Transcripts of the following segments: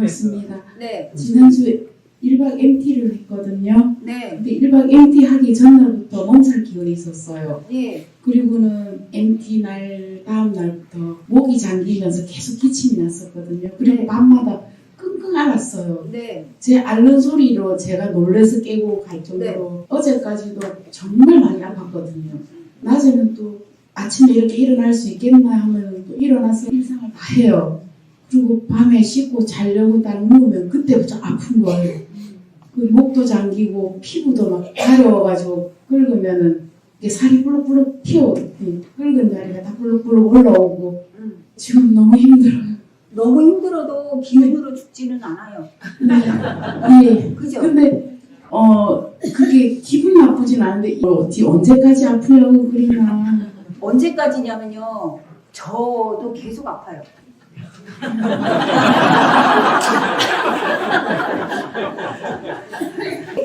그렇습니다. 네, 지난주에 1박 MT를 했거든요. 네, 근데 1박 MT 하기 전날부터 몸살 기운이 있었어요. 네, 그리고는 MT 날 다음 날부터 목이 잠기면서 계속 기침이 났었거든요. 그리고 네. 밤마다 끙끙 앓았어요. 네, 제 앓는 소리로 제가 놀래서 깨고 갈 정도로 어제까지도 정말 많이 아팠거든요. 낮에는 또 아침에 이렇게 일어날 수 있겠나 하면 또 일어나서 일상을 다 해요. 그리고 밤에 씻고 자려고 딱 누우면 그때부터 아픈 거예요. 그 목도 잠기고 피부도 막 가려워가지고 긁으면은 이게 살이 불룩불룩 튀어 긁은 자리가 다 불룩불룩 올라오고 음. 지금 너무 힘들어요. 너무 힘들어도 기운으로 죽지는 않아요. 네. 예. 그죠? 근데 어 그게 기분 나쁘진 않은데 어디 언제까지 아프려고 그러나 언제까지냐면요. 저도 계속 아파요.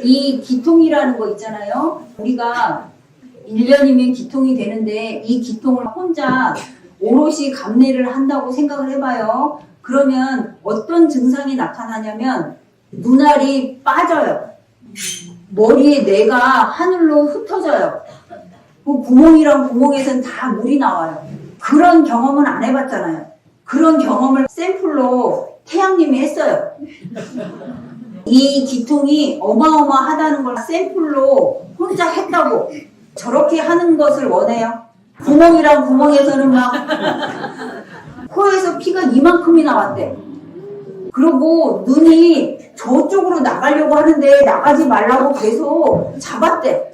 이 기통이라는 거 있잖아요. 우리가 1년이면 기통이 되는데 이 기통을 혼자 오롯이 감내를 한다고 생각을 해봐요. 그러면 어떤 증상이 나타나냐면 눈알이 빠져요. 머리에 뇌가 하늘로 흩어져요. 그 구멍이랑 구멍에선 다 물이 나와요. 그런 경험은 안 해봤잖아요. 그런 경험을 샘플로 태양님이 했어요. 이 기통이 어마어마하다는 걸 샘플로 혼자 했다고 저렇게 하는 것을 원해요. 구멍이랑 구멍에서는 막 코에서 피가 이만큼이 나왔대. 그리고 눈이 저쪽으로 나가려고 하는데 나가지 말라고 계속 잡았대.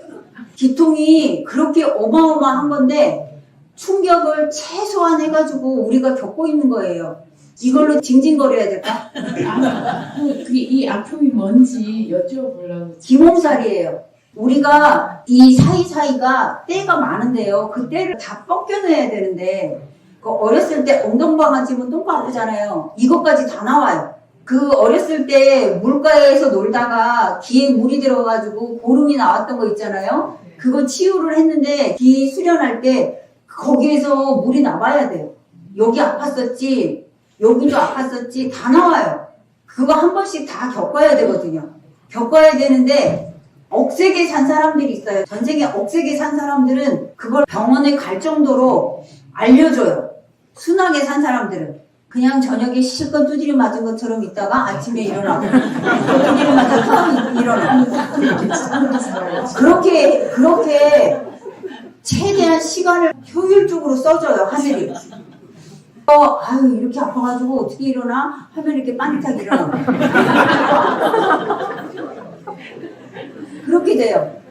기통이 그렇게 어마어마한 건데 충격을 최소한 해가지고 우리가 겪고 있는 거예요. 이걸로 징징거려야 될까? 아, 그- 그게 이 아픔이 뭔지 여쭤보려고 기몸살이에요. 우리가 이 사이사이가 때가 많은데요. 그 때를 다 뻗겨내야 되는데 그 어렸을 때 엉덩방아 찌면 똥파 아프잖아요. 이것까지 다 나와요. 그 어렸을 때 물가에서 놀다가 귀에 물이 들어가지고 고름이 나왔던 거 있잖아요. 그거 치유를 했는데 귀 수련할 때 거기에서 물이 나와야 돼요. 여기 아팠었지, 여기도 아팠었지, 다 나와요. 그거 한 번씩 다 겪어야 되거든요. 겪어야 되는데 억세게 산 사람들이 있어요. 전생에 억세게 산 사람들은 그걸 병원에 갈 정도로 알려줘요. 순하게 산 사람들은. 그냥 저녁에 실컷 두드려 맞은 것처럼 있다가 아침에 일어나고 또 두드려 맞아서 일어나고 그렇게 그렇게 최대한 시간을 효율적으로 써줘요 하늘이. 어, 아유 이렇게 아파가지고 어떻게 일어나 하면 이렇게 빠릿하게 일어나. 그렇게 돼요.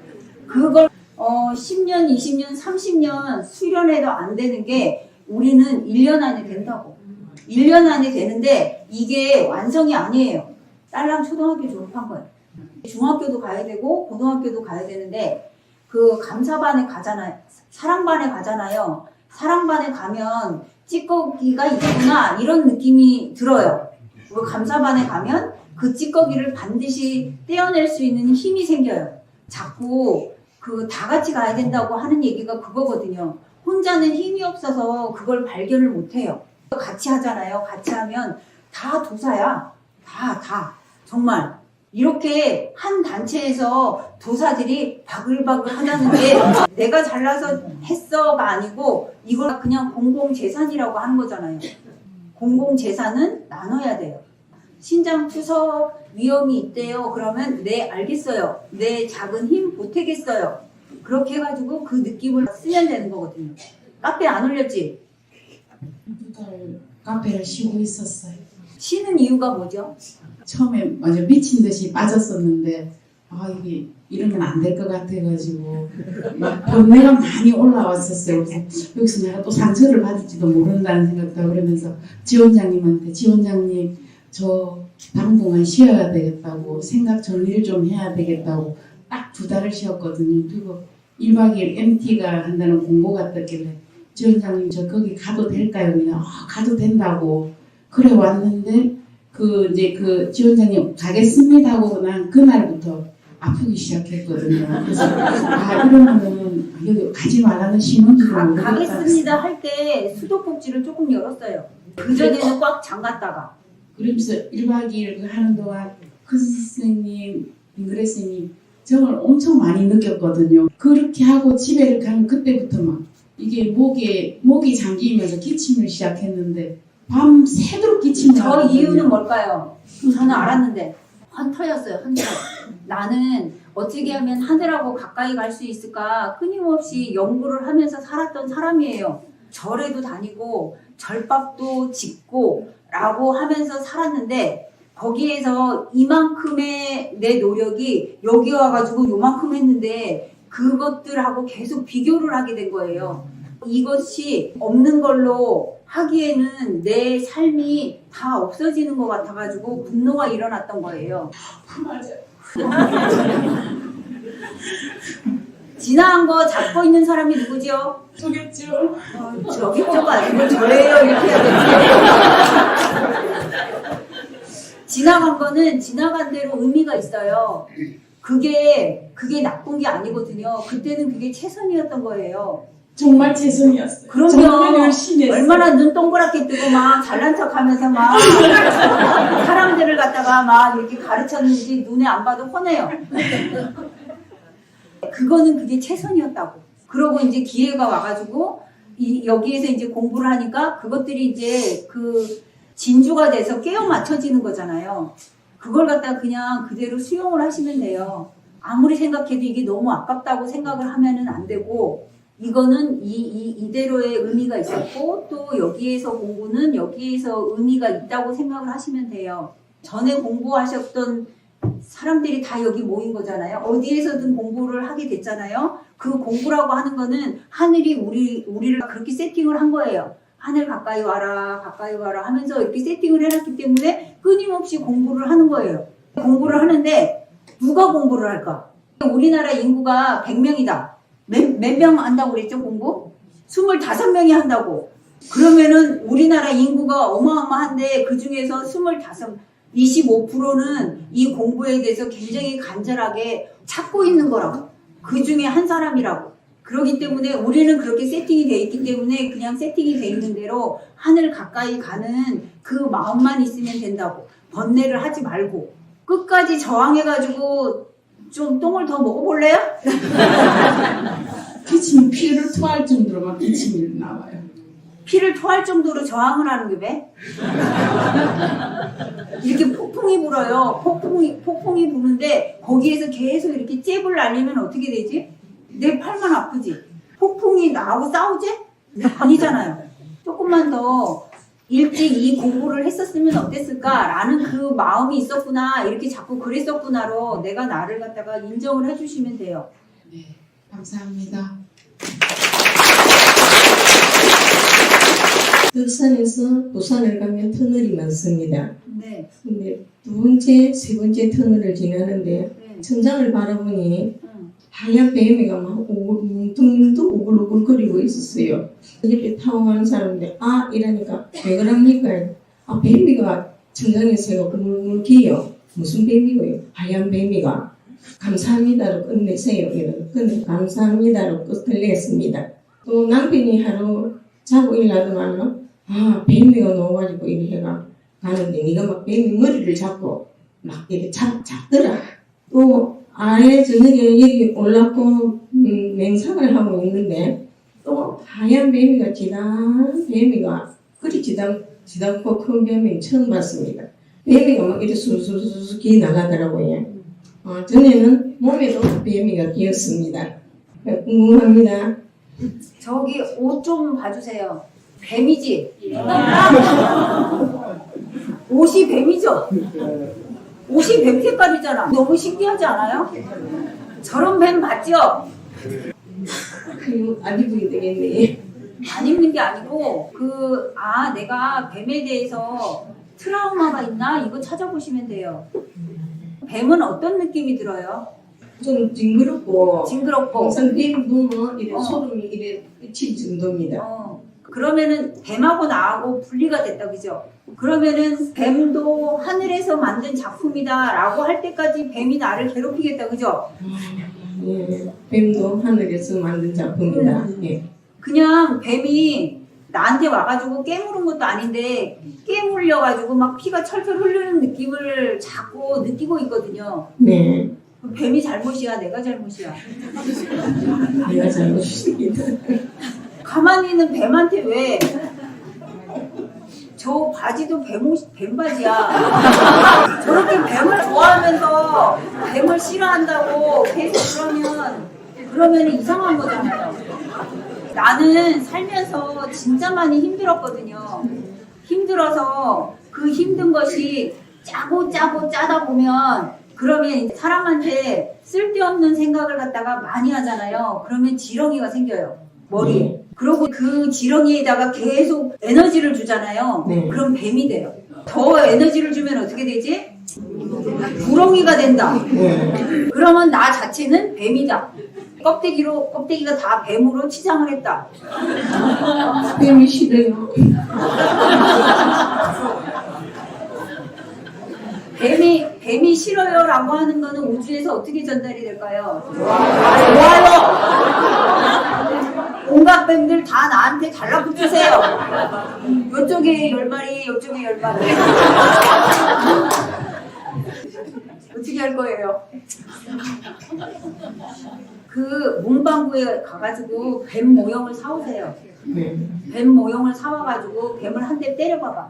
그걸 어 10년, 20년, 30년 수련해도 안 되는 게 우리는 1년 안에 된다고. 1년 안에 되는데 이게 완성이 아니에요. 딸랑 초등학교 졸업한 거예요. 중학교도 가야 되고 고등학교도 가야 되는데 그 감사반에 가잖아요. 사랑반에 가잖아요. 사랑반에 가면 찌꺼기가 있구나 이런 느낌이 들어요. 그 감사반에 가면 그 찌꺼기를 반드시 떼어낼 수 있는 힘이 생겨요. 자꾸 그 다 같이 가야 된다고 하는 얘기가 그거거든요. 혼자는 힘이 없어서 그걸 발견을 못 해요. 같이 하잖아요. 같이 하면 다 도사야. 다, 다. 정말. 이렇게 한 단체에서 도사들이 바글바글 하다는 게 내가 잘나서 했어가 아니고 이걸 그냥 공공재산이라고 하는 거잖아요. 공공재산은 나눠야 돼요. 신장 투석 위험이 있대요. 그러면 네 알겠어요. 내 작은 힘 보태겠어요. 그렇게 해가지고 그 느낌을 쓰면 되는 거거든요. 카페 안 올렸지? 두 달 카페를 쉬고 있었어요. 쉬는 이유가 뭐죠? 처음에 완전 미친 듯이 빠졌었는데 아 이게 이러면 안 될 것 같아가지고 막 번뇌가 많이 올라왔었어요. 그래서 여기서 내가 또 상처를 받을지도 모른다는 생각도 그러면서 지원장님한테 지원장님 저 당분간 쉬어야 되겠다고 생각 정리를 좀 해야 되겠다고 딱 두 달을 쉬었거든요. 그리고 1박 2일 MT가 한다는 공고가 떴길래 지원장님 저 거기 가도 될까요? 그냥 아, 가도 된다고 그래 왔는데 그 이제 그 지원장님 가겠습니다 하고 난 그날부터 아프기 시작했거든요. 그래서 아 이러면은 여기 가지 말라는 신호인지도 모르겠다. 가겠습니다 할 때 수도꼭지를 조금 열었어요. 그전에는 꽉 잠갔다가 그러면서 1박 2일 그 하는 동안 그 선생님, 잉그레 선생님 정을 엄청 많이 느꼈거든요. 그렇게 하고 집에를 가면 그때부터 막 이게 목에 목이 잠기면서 기침을 시작했는데 밤 새도록 기침을 저 하거든요. 이유는 뭘까요? 저는 알았는데 헌터였어요. 헌터. 나는 어떻게 하면 하늘하고 가까이 갈 수 있을까 끊임없이 연구를 하면서 살았던 사람이에요. 절에도 다니고 절밥도 짓고 라고 하면서 살았는데 거기에서 이만큼의 내 노력이 여기 와가지고 요만큼 했는데 그것들하고 계속 비교를 하게 된 거예요. 이것이 없는 걸로 하기에는 내 삶이 다 없어지는 것 같아가지고 분노가 일어났던 거예요. 맞아요. 지나간 거 잡고 있는 사람이 누구죠? 저겠죠. 어, 저기 저가 아니고 저예요 이렇게 해야 되지. 지나간 거는 지나간 대로 의미가 있어요. 그게 그게 나쁜 게 아니거든요. 그때는 그게 최선이었던 거예요. 정말 최선이었어요. 그럼요. 정말 열심히 했어요. 얼마나 눈 동그랗게 뜨고 막 잘난 척 하면서 막 사람들을 갖다가 막 이렇게 가르쳤는지 눈에 안 봐도 훤해요. 그거는 그게 최선이었다고. 그러고 이제 기회가 와가지고 이, 여기에서 이제 공부를 하니까 그것들이 이제 그 진주가 돼서 깨어 맞춰지는 거잖아요. 그걸 갖다 그냥 그대로 수용을 하시면 돼요. 아무리 생각해도 이게 너무 아깝다고 생각을 하면은 안 되고 이거는 이, 이, 이대로의 의미가 있었고 또 여기에서 공부는 여기에서 의미가 있다고 생각을 하시면 돼요. 전에 공부하셨던 사람들이 다 여기 모인 거잖아요. 어디에서든 공부를 하게 됐잖아요. 그 공부라고 하는 거는 하늘이 우리, 우리를 그렇게 세팅을 한 거예요. 하늘 가까이 와라, 가까이 와라 하면서 이렇게 세팅을 해놨기 때문에 끊임없이 공부를 하는 거예요. 공부를 하는데 누가 공부를 할까? 우리나라 인구가 100명이다. 몇, 몇명 한다고 그랬죠, 공부? 25명이 한다고. 그러면은 우리나라 인구가 어마어마한데 그 중에서 25, 25%는 이 공부에 대해서 굉장히 간절하게 찾고 있는 거라고. 그 중에 한 사람이라고. 그렇기 때문에 우리는 그렇게 세팅이 돼 있기 때문에 그냥 세팅이 돼 있는 대로 하늘 가까이 가는 그 마음만 있으면 된다고. 번뇌를 하지 말고. 끝까지 저항해가지고 좀 똥을 더 먹어볼래요? 기침 피를 토할 정도로 막 기침이 나와요. 피를 토할 정도로 저항을 하는 게 왜? 이렇게 폭풍이 불어요. 폭풍이, 폭풍이 부는데 거기에서 계속 이렇게 잽을 날리면 어떻게 되지? 내 팔만 아프지? 폭풍이 나하고 싸우지? 아니잖아요. 조금만 더 일찍 이 공부를 했었으면 어땠을까라는 그 마음이 있었구나. 이렇게 자꾸 그랬었구나로 내가 나를 갖다가 인정을 해주시면 돼요. 네, 감사합니다. 덕산에서 부산을 가면 터널이 많습니다. 네. 근데 두 번째, 세 번째 터널을 지나는데 네. 천장을 바라보니 응. 하얀 뱀이가 막 오 글, 뭉뚱뭉뚱 오글오글거리고 있었어요. 옆에 타고 가는 사람인데 아 이러니까 왜 그럽니까? 아 뱀이가 천장에서 우물우물 기요. 무슨 뱀이고요? 하얀 뱀이가 감사합니다로 끝내세요. 이러고 끝내 감사합니다로 끝을 냈습니다. 또 남편이 하루 자고 일어나더만은 아 뱀이가 넣어가지고 해가 가는데 네가 막 뱀이 머리를 잡고 막 이렇게 잡, 잡더라. 또 아래 저녁에 여기 올라고 음, 맹상을 하고 있는데 또 하얀 뱀이가 지단 뱀이가 그리 지단 지단코 큰 뱀이 처음 봤습니다. 뱀이가 막 이렇게 수수수수 기 나가더라고요. 어, 전에는 몸에도 뱀이가 끼었습니다. 궁금합니다. 저기 옷 좀 봐주세요. 뱀이지? 옷이 뱀이죠? 옷이 뱀 색깔이잖아. 너무 신기하지 않아요? 저런 뱀 봤죠? 그리고 안 입으게 되겠네. 안 입는 게 아니고 그 아 내가 뱀에 대해서 트라우마가 있나 이거 찾아보시면 돼요. 뱀은 어떤 느낌이 들어요? 좀 징그럽고 징그럽고 항상 뱀 보면 이래 어. 소름이 이래 칠 정도입니다. 어, 그러면은 뱀하고 나하고 분리가 됐다 그죠? 그러면은 뱀도 하늘에서 만든 작품이다라고 할 때까지 뱀이 나를 괴롭히겠다 그죠? 예, 뱀도 하늘에서 만든 작품이다. 음. 예. 그냥 뱀이 나한테 와가지고 깨물은 것도 아닌데 깨물려가지고 막 피가 철철 흐르는 느낌을 자꾸 느끼고 있거든요. 네. 그 뱀이 잘못이야, 내가 잘못이야. 내가 잘못입니다. 가만히 있는 뱀한테 왜? 저 바지도 뱀, 옷, 뱀 바지야. 저렇게 뱀을 좋아하면서 뱀을 싫어한다고 계속 그러면, 그러면 이상한 거잖아요. 나는 살면서 진짜 많이 힘들었거든요. 힘들어서 그 힘든 것이 짜고 짜고 짜다 보면 그러면 사람한테 쓸데없는 생각을 갖다가 많이 하잖아요. 그러면 지렁이가 생겨요. 머리에. 그리고 그 지렁이에다가 계속 에너지를 주잖아요. 네. 그럼 뱀이 돼요. 더 에너지를 주면 어떻게 되지? 구렁이가 된다. 네. 그러면 나 자체는 뱀이다. 껍데기로 껍데기가 다 뱀으로 치장을 했다. 뱀이 싫어요. 뱀이 뱀이 싫어요라고 하는 거는 우주에서 어떻게 전달이 될까요? 좋아요. 온갖 뱀들 다 나한테 달라붙으세요. 이쪽에 열 마리, 이쪽에 열 마리. 어떻게 할 거예요? 그 문방구에 가가지고 뱀 모형을 사오세요. 네. 뱀 모형을 사와가지고 뱀을 한 대 때려봐봐.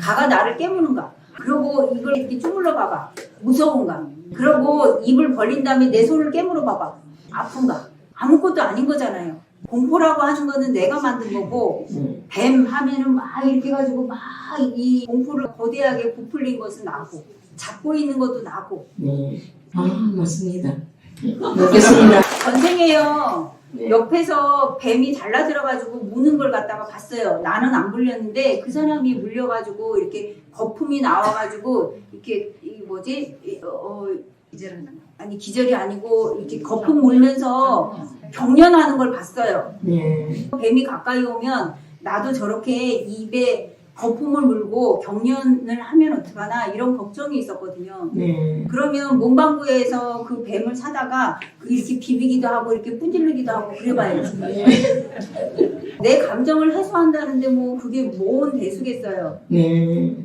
가가 나를 깨무는가. 그리고 이걸 이렇게 주물러 봐봐. 무서운가. 그리고 입을 벌린 다음에 내 손을 깨물어 봐봐. 아픈가. 아무것도 아닌 거잖아요. 공포라고 하는 거는 내가 만든 거고, 네. 뱀 하면은 막 이렇게 해가지고 막 이 공포를 거대하게 부풀린 것은 나고, 잡고 있는 것도 나고. 네. 아, 맞습니다. 먹겠습니다. 전생에요. 네. 옆에서 뱀이 달라 들어가지고 무는 걸 갖다가 봤어요. 나는 안 물렸는데 그 사람이 물려가지고 이렇게 거품이 나와가지고 이렇게 이 뭐지 이, 어, 어, 기절하는 아니 기절이 아니고 이렇게 거품 물면서 경련하는 걸 봤어요. 네. 뱀이 가까이 오면 나도 저렇게 입에 거품을 물고 경련을 하면 어떡하나 이런 걱정이 있었거든요. 네. 그러면 문방구에서 그 뱀을 사다가 그 이렇게 비비기도 하고 이렇게 분질르기도 하고 그래봐야지. 내 감정을 해소한다는데 뭐 그게 뭔 대수겠어요. 네.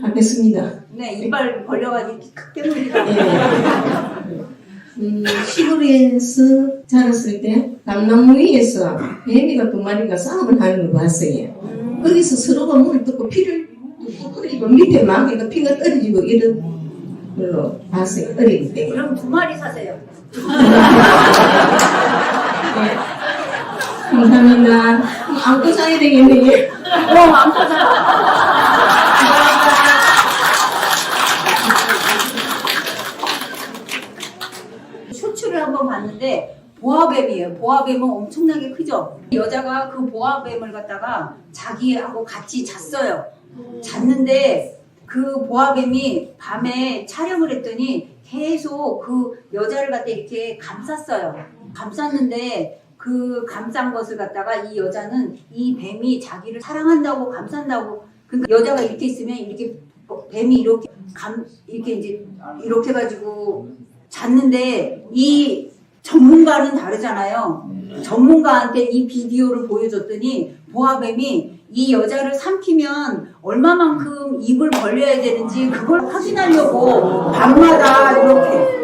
하겠습니다. 네, 이빨 벌려가지고 이렇게 크 깨물기도 하고. 네. 음, 시골에서 자랐을 때 감나무 위에서 뱀이가 두 마리가 싸움을 하는 걸 봤어요. 음, 거기서 서로가 물을 뜯고 피를 흘리고 밑에 막이가 피가 떨어지고 이런 걸로 봤어요. 어릴 때. 그럼 두 마리 사세요. 감사합니다. 안고 사야 되겠네요. 어, 안 사자. 쇼츠를 한번 봤는데 보아뱀이에요. 보아뱀은 엄청나게 크죠. 여자가 그 보아뱀을 갖다가 자기하고 같이 잤어요. 잤는데 그 보아뱀이 밤에 촬영을 했더니 계속 그 여자를 갖다 이렇게 감쌌어요. 감쌌는데 그 감싼 것을 갖다가 이 여자는 이 뱀이 자기를 사랑한다고 감싼다고 그러니까 여자가 이렇게 있으면 이렇게 뱀이 이렇게 감 이렇게 이제 이렇게 해가지고 잤는데 이 전문가는 다르잖아요. 전문가한테 이 비디오를 보여줬더니 보아뱀이 이 여자를 삼키면 얼마만큼 입을 벌려야 되는지 그걸 확인하려고 밤마다 이렇게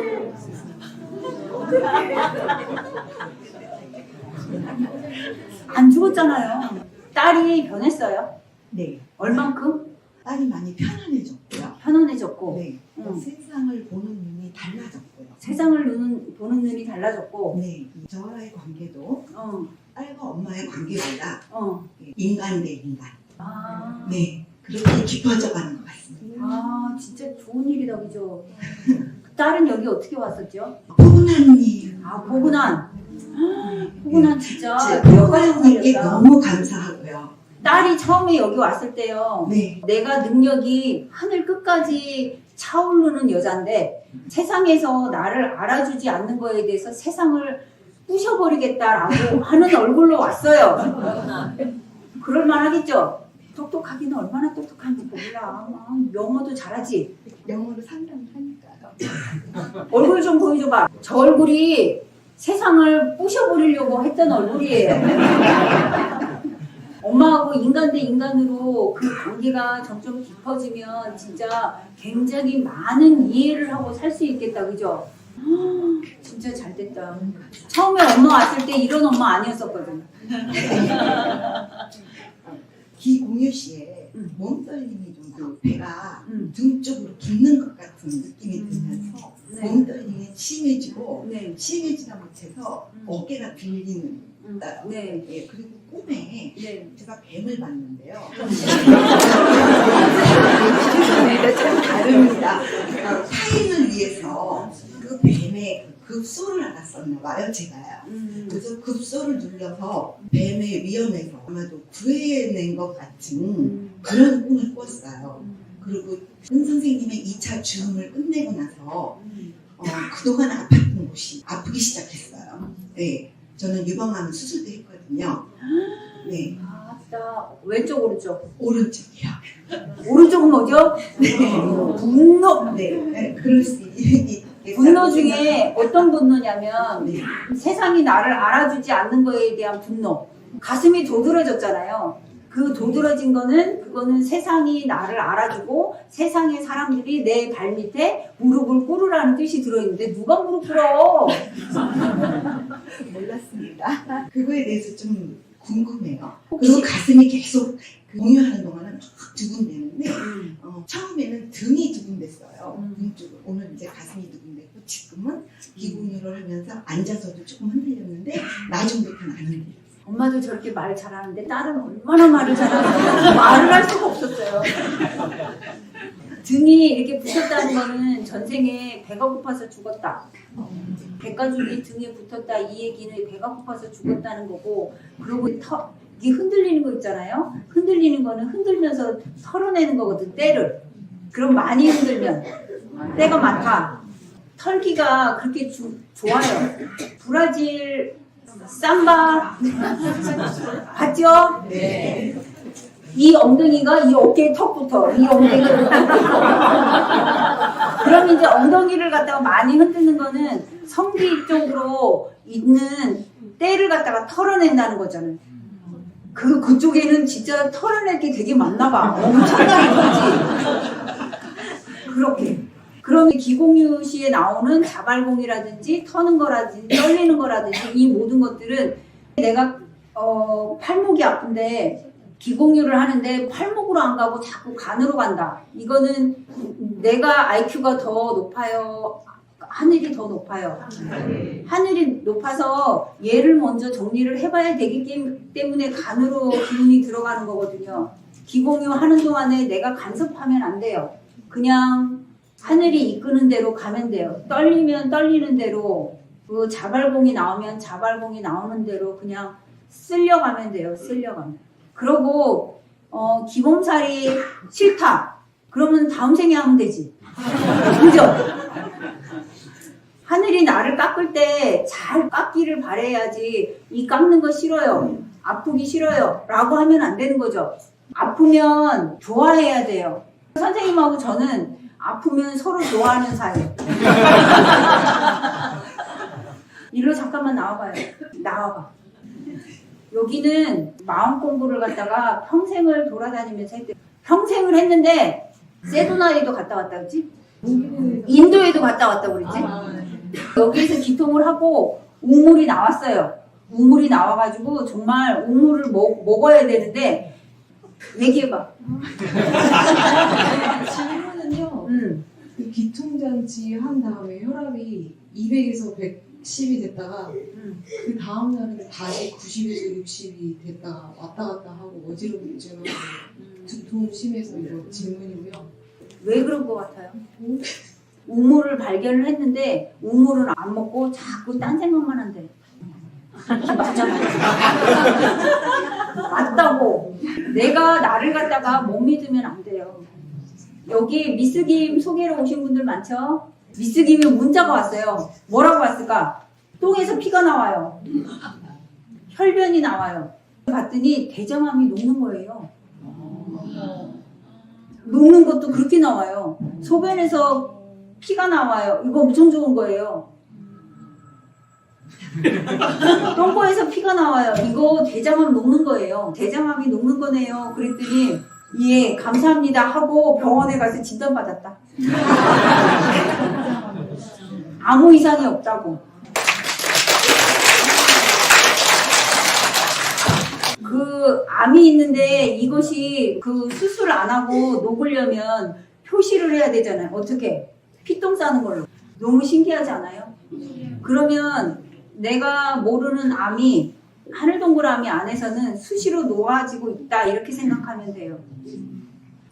안 죽었잖아요. 딸이 변했어요. 네, 얼만큼 딸이 많이 편안해졌고요. 편안해졌고 네, 음. 세상을 보는 눈이 달라졌고요. 세상을 눈, 보는 눈이 달라졌고 네, 저와의 관계도 어, 딸과 엄마의 관계보다 어. 인간 대 인간. 아, 네, 그렇게 깊어져 가는 것 같습니다. 아 진짜 좋은 일이다 그죠? 딸은 여기 어떻게 왔었죠? 포근한님, 아 보고난 보고난 진짜 포근한님께 영광이었다. 너무 감사하고요. 딸이 처음에 여기 왔을 때요 네, 내가 능력이 하늘 끝까지 차오르는 여잔데 세상에서 나를 알아주지 않는 거에 대해서 세상을 부셔버리겠다라고 하는 얼굴로 왔어요. 그럴만 하겠죠? 똑똑하기는 얼마나 똑똑한지 몰라. 아, 영어도 잘하지? 영어로 상담하니까요. 얼굴 좀 보여줘봐. 저 얼굴이 세상을 부셔버리려고 했던 얼굴이에요. 엄마하고 인간 대 인간으로 그 관계가 점점 깊어지면 진짜 굉장히 많은 이해를 하고 살 수 있겠다, 그죠? 진짜 잘 됐다. 처음에 엄마 왔을 때 이런 엄마 아니었었거든. 기공유 씨의 음. 몸 떨림이 좀그 배가 음. 등 쪽으로 붙는 것 같은 느낌이 들면서 네. 몸 떨림이 심해지고 네. 심해지다 못해서 음. 어깨가 빌리는 음. 네. 예, 그리고 꿈에 네. 제가 뱀을 봤는데요. 죄송합니다. 참 다릅니다. 어, 타인을 위해서 그 뱀의 그 급소를 알았었나 봐요, 제가요. 음. 그래서 급소를 눌려서 뱀의 위험에서 아마도 구해낸 것 같은 음. 그런 꿈을 꿨어요. 그리고 은 선생님의 2차 주음을 끝내고 나서 음. 어, 그동안 아팠던 곳이 아프기 시작했어요. 네, 저는 유방암 수술도 했거든요. 네, 아, 나 왼쪽 오른쪽. 오른쪽이요. 오른쪽은 뭐죠? 네, 분노. 네, 네 그럴 수 있겠다. 분노 중에 어떤 분노냐면 네, 세상이 나를 알아주지 않는 거에 대한 분노. 가슴이 도드라졌잖아요. 그 도드라진 거는 그거는 세상이 나를 알아주고 세상의 사람들이 내 발밑에 무릎을 꿇으라는 뜻이 들어있는데 누가 무릎 꿇어? 몰랐습니다. 그거에 대해서 좀 궁금해요. 그리고 가슴이 계속 그 공유하는 동안은 쭉 두근대는데 어, 처음에는 등이 두근댔어요. 음. 쪽. 오늘 이제 가슴이 두근댔고 지금은 기공유를 하면서 앉아서도 조금 흔들렸는데 나중부터는 안 흔들렸어요. 엄마도 저렇게 말 잘하는데 딸은 얼마나 말을 잘하는지 말을 할 수가 없었어요. 등이 이렇게 붙었다는 거는 전생에 배가 고파서 죽었다. 백가죽이 등에 붙었다 이 얘기는 배가 고파서 죽었다는 거고 그리고 터, 이게 흔들리는 거 있잖아요. 흔들리는 거는 흔들면서 털어내는 거거든 때를. 그럼 많이 흔들면 때가 많다. 털기가 그렇게 주- 좋아요. 브라질 삼바 봤죠? 네. 이 엉덩이가 이 어깨에 턱부터 이 엉덩이를 그럼 이제 엉덩이를 갖다가 많이 흔드는 거는 성기 쪽으로 있는 때를 갖다가 털어낸다는 거잖아요. 그 그쪽에는 진짜 털어낼 게 되게 많나 봐. 엄청나게 크지. 그렇게. 그러면 기공유 시에 나오는 자발공이라든지 터는 거라든지 떨리는 거라든지 이 모든 것들은 내가 어, 팔목이 아픈데 기공유를 하는데 팔목으로 안 가고 자꾸 간으로 간다. 이거는 내가 IQ가 더 높아요. 하늘이 더 높아요. 하늘이 높아서 얘를 먼저 정리를 해봐야 되기 때- 때문에 간으로 기운이 들어가는 거거든요. 기공유 하는 동안에 내가 간섭하면 안 돼요. 그냥 하늘이 이끄는 대로 가면 돼요. 떨리면 떨리는 대로 그 자발공이 나오면 자발공이 나오는 대로 그냥 쓸려가면 돼요. 쓸려가면. 그러고 어, 기본살이 싫다. 그러면 다음 생에 하면 되지. 그죠? 하늘이 나를 깎을 때 잘 깎기를 바래야지 이 깎는 거 싫어요. 아프기 싫어요. 라고 하면 안 되는 거죠. 아프면 좋아해야 돼요. 선생님하고 저는 아프면 서로 좋아하는 사이. 일로 잠깐만 나와봐요. 나와봐. 여기는 마음 공부를 갖다가 평생을 돌아다니면서 했대. 평생을 했는데 세도나리도 갔다 왔다 그랬지? 인도에도 갔다 왔다 그랬지? 여기에서 기통을 하고 우물이 나왔어요. 우물이 나와가지고 정말 우물을 먹, 먹어야 되는데 얘기해봐. 음. 그 기통장치 한 다음에 혈압이 200에서 110이 됐다가 음. 그 다음 날은 다시 90에서 60이 됐다가 왔다 갔다 하고 어지러움이 있지만 두통 심해서 이런 질문이고요. 왜 그런 것 같아요? 우물을 발견을 했는데 우물은 안 먹고 자꾸 딴 생각만 한대. 맞잖아. 맞다고. 내가 나를 갖다가 못 믿으면 안 돼요. 여기 미스김 소개로 오신 분들 많죠? 미스김이 문자가 왔어요. 뭐라고 왔을까? 똥에서 피가 나와요. 혈변이 나와요. 봤더니 대장암이 녹는 거예요. 녹는 것도 그렇게 나와요. 소변에서 피가 나와요. 이거 엄청 좋은 거예요. 똥꼬에서 피가 나와요. 이거 대장암 녹는 거예요. 대장암이 녹는 거네요. 그랬더니 예 감사합니다 하고 병원에 가서 진단 받았다. 아무 이상이 없다고. 그 암이 있는데 이것이 그 수술 안 하고 녹으려면 표시를 해야 되잖아요. 어떻게? 피똥 싸는 걸로. 너무 신기하지 않아요? 그러면 내가 모르는 암이 하늘 동그라미 안에서는 수시로 놓아지고 있다 이렇게 생각하면 돼요.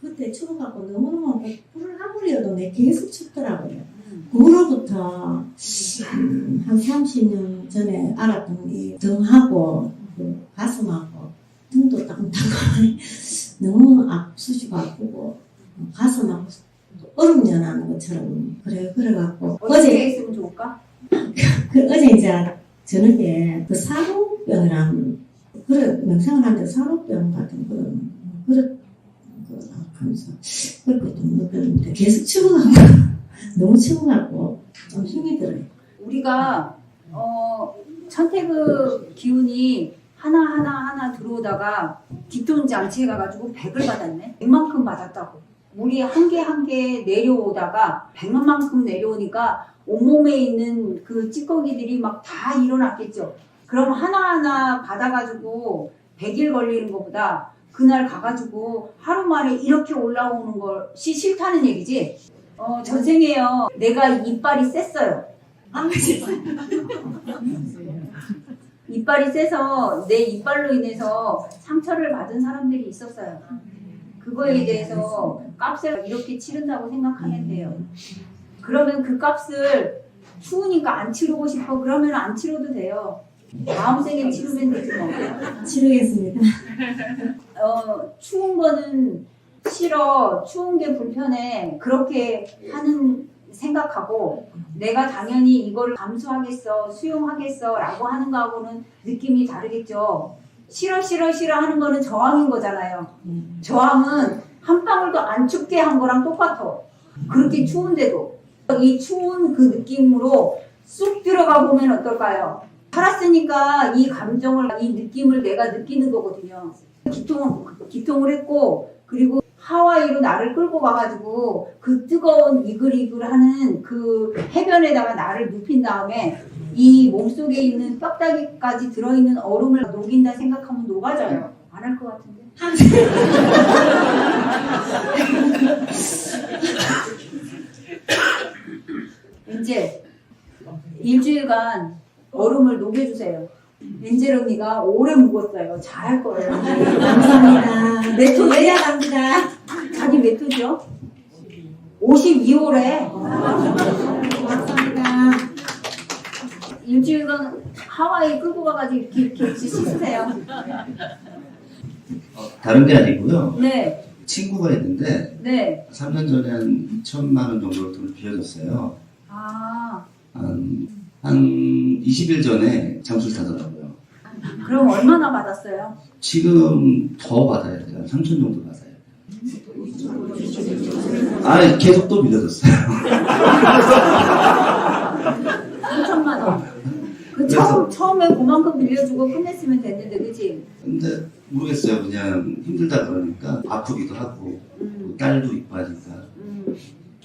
그때 쳐갖고 너무너무 불을 아무리여도 내 계속 쳤더라고요. 그 후로부터 음, 한 30년 전에 알았던 이 등하고 그 가슴하고 등도 따끔따끔 너무 아, 수시가 아프고 가슴하고 얼음 연하는 것처럼 그래 그래갖고 어제 했으면 좋을까? 그 어제 이제 저녁에 그 사로병이라는 그런 명상을 하는데 사로병 같은 그런 그런 그 하면서 좀 느꼈는데 계속 치워가고 너무 치워가고 좀 힘이 들어요. 우리가 어 천태그 기운이 하나 하나 하나 들어오다가 뒤통 장치에 가가지고 100을 받았네. 100만큼 받았다고. 우리 한개 한 개 내려오다가 100만큼 내려오니까 온몸에 있는 그 찌꺼기들이 막 다 일어났겠죠. 그럼 하나하나 받아가지고 100일 걸리는 것보다 그날 가가지고 하루 만에 이렇게 올라오는 것이 싫다는 얘기지. 어, 전생에요. 내가 이빨이 셌어요. 아. 이빨이 세서 내 이빨로 인해서 상처를 받은 사람들이 있었어요. 그거에 대해서 값을 이렇게 치른다고 생각하면 돼요. 그러면 그 값을 추우니까 안 치르고 싶어 그러면 안 치러도 돼요. 다음 생에 치르면 되지 뭐. 치르겠습니다. 어, 추운 거는 싫어, 추운 게 불편해, 그렇게 하는 생각하고, 내가 당연히 이걸 감수하겠어, 수용하겠어, 라고 하는 거하고는 느낌이 다르겠죠. 싫어, 싫어, 싫어 하는 거는 저항인 거잖아요. 음. 저항은 한 방울도 안 춥게 한 거랑 똑같아. 그렇게 추운데도. 이 추운 그 느낌으로 쑥 들어가 보면 어떨까요? 살았으니까 이 감정을, 이 느낌을 내가 느끼는 거거든요. 기통, 기통을 했고, 그리고 하와이로 나를 끌고 가가지고 그 뜨거운 이글이글 하는 그 해변에다가 나를 눕힌 다음에 이 몸속에 있는 뼈다귀까지 들어있는 얼음을 녹인다 생각하면 녹아져요. 안 할 것 같은데. 이제 일주일간 얼음을 녹여주세요. 엔젤 언니가 오래 묵었어요. 잘할 거예요. 감사합니다. 네, 저 내려 갑니다. 자기 몇 호죠? 52호래. 감사합니다. 일주일간 하와이 끌고 가가지고 이렇게, 이렇게 씻으세요. 어, 다른 게 아니고요. 네, 친구가 있는데 네. 3년 3년 전에 한 2천만 원 정도 돈을 빌려줬어요. 아, 한, 한 20일 전에 잠수를 타더라고요. 그럼 얼마나 받았어요? 지금 더 받아야 돼요. 3천 정도 돼요. 아, 계속 또 빌려줬어요. 3천만 원. 그 처음, 처음에 그만큼 빌려주고 끝냈으면 됐는데, 그치? 근데 모르겠어요. 그냥 힘들다 그러니까 아프기도 하고 음, 딸도 있고 하니까 음.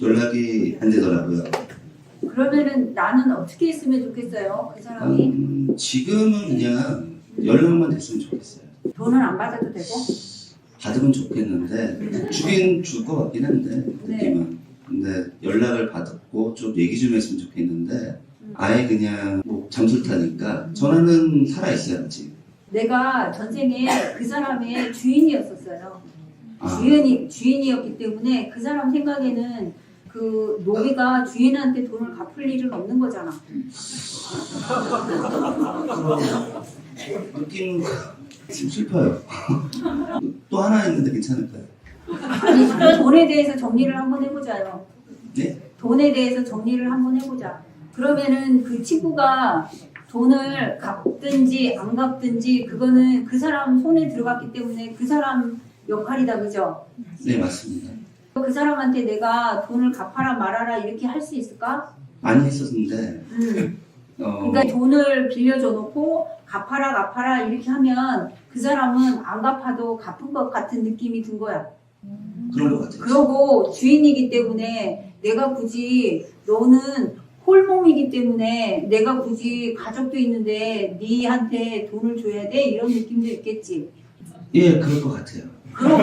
연락이 안 되더라고요. 그러면은 나는 어떻게 했으면 좋겠어요? 그 사람이? 음, 지금은 그냥 연락만 됐으면 좋겠어요. 돈은 안 받아도 되고? 받으면 좋겠는데 주긴 줄 것 같긴 한데 느낌은 근데 연락을 받았고 좀 얘기 좀 했으면 좋겠는데 아예 그냥 뭐 잠수를 타니까 전화는 살아 있어야지 내가 전생에 그 사람의 주인이었었어요. 아, 주인이, 주인이었기 때문에 그 사람 생각에는 그 노비가 주인한테 돈을 갚을 일은 없는 거잖아. 느낌은 좀 슬퍼요 또 하나 있는데 괜찮을까요? 아니, 돈에 대해서 정리를 한번 해보자요. 네? 돈에 대해서 정리를 한번 해보자. 그러면은 그 친구가 돈을 갚든지 안 갚든지 그거는 그 사람 손에 들어갔기 때문에 그 사람 역할이다, 그죠? 네 맞습니다 그 사람한테 내가 돈을 갚아라 말아라 이렇게 할 수 있을까? 많이 했었는데 음. 어, 그러니까 돈을 빌려줘 놓고 갚아라 갚아라 이렇게 하면 그 사람은 안 갚아도 갚은 것 같은 느낌이 든 거야. 그런 것 같아요. 그러고 주인이기 때문에 내가 굳이 너는 홀몸이기 때문에 내가 굳이 가족도 있는데 니한테 돈을 줘야 돼 이런 느낌도 있겠지. 예, 그럴 것 같아요. 그러고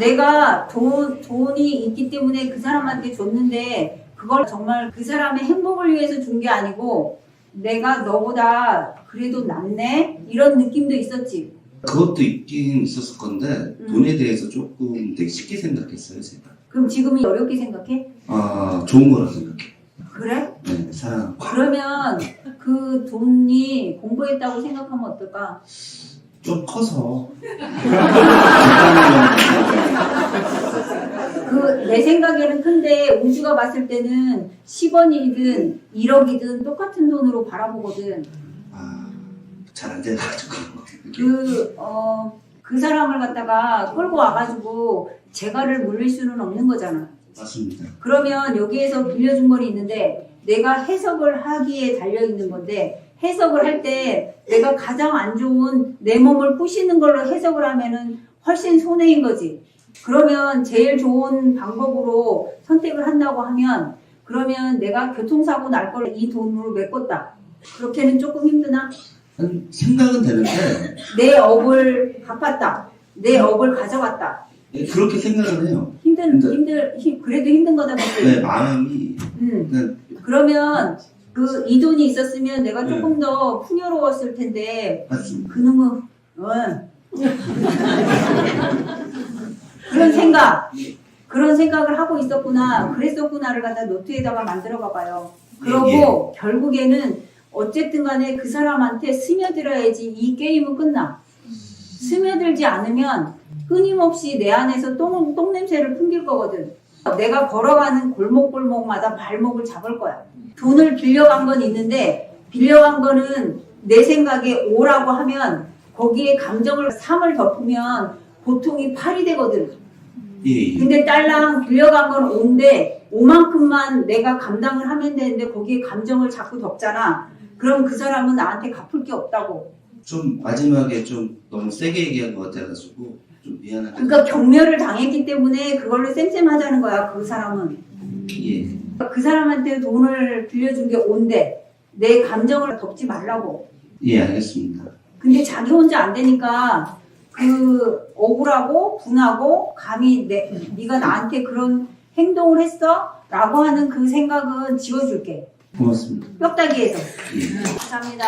내가 돈 돈이 있기 때문에 그 사람한테 줬는데 그걸 정말 그 사람의 행복을 위해서 준 게 아니고 내가 너보다 그래도 낫네 이런 느낌도 있었지. 그것도 있긴 있었을 건데 음. 돈에 대해서 조금 되게 쉽게 생각했어요, 제가. 그럼 지금은 어렵게 생각해? 아, 좋은 거라 생각해. 그래? 네, 사랑. 그러면 그 돈이 공부했다고 생각하면 어떨까? 좀 커서. 그내 생각에는 큰데 우주가 봤을 때는 10원이든 1억이든 똑같은 돈으로 바라보거든. 아, 잘 안 돼가지고. 그, 어, 그 사람을 갖다가 끌고 와가지고 재가를 물릴 수는 없는 거잖아. 맞습니다. 그러면 여기에서 빌려준 건 있는데 내가 해석을 하기에 달려있는 건데 해석을 할 때 내가 가장 안 좋은 내 몸을 부시는 걸로 해석을 하면은 훨씬 손해인 거지. 그러면 제일 좋은 방법으로 선택을 한다고 하면 그러면 내가 교통사고 날 걸 이 돈으로 메꿨다. 그렇게는 조금 힘드나? 한 생각은 되는데 내 업을 갚았다. 내 업을 가져갔다. 예, 그렇게 생각을 해요. 힘든, 근데- 힘들, 힘- 그래도 힘든 거다. 그치? 내 마음이 음. 그냥 그러면 그 이 돈이 있었으면 내가 조금 더 풍요로웠을 텐데 맞습니다. 그놈은 어. 그런 생각 그런 생각을 하고 있었구나. 그랬었구나를 갖다 노트에다가 만들어 봐봐요. 그러고 결국에는 어쨌든 간에 그 사람한테 스며들어야지 이 게임은 끝나. 스며들지 않으면 끊임없이 내 안에서 똥, 똥 냄새를 풍길 거거든. 내가 걸어가는 골목골목마다 발목을 잡을 거야. 돈을 빌려간 건 있는데 빌려간 거는 내 생각에 오라고 하면 거기에 감정을 3을 덮으면 고통이 8이 되거든. 예, 예. 근데 딸랑 빌려간 건 5인데 5만큼만 내가 감당을 하면 되는데 거기에 감정을 자꾸 덮잖아. 그럼 그 사람은 나한테 갚을 게 없다고. 좀 마지막에 좀 너무 세게 얘기한 것 같아가지고 좀 미안하게. 그러니까 경멸을 당했기 때문에 그걸로 쌤쌤하자는 거야. 그 사람은. 예. 그 사람한테 돈을 빌려준 게 5인데 내 감정을 덮지 말라고. 예, 알겠습니다. 근데 자기 혼자 안 되니까 그 억울하고 분하고 감히 내, 네가 나한테 그런 행동을 했어? 라고 하는 그 생각은 지워줄게. 고맙습니다. 뼈다귀에서. 예. 감사합니다.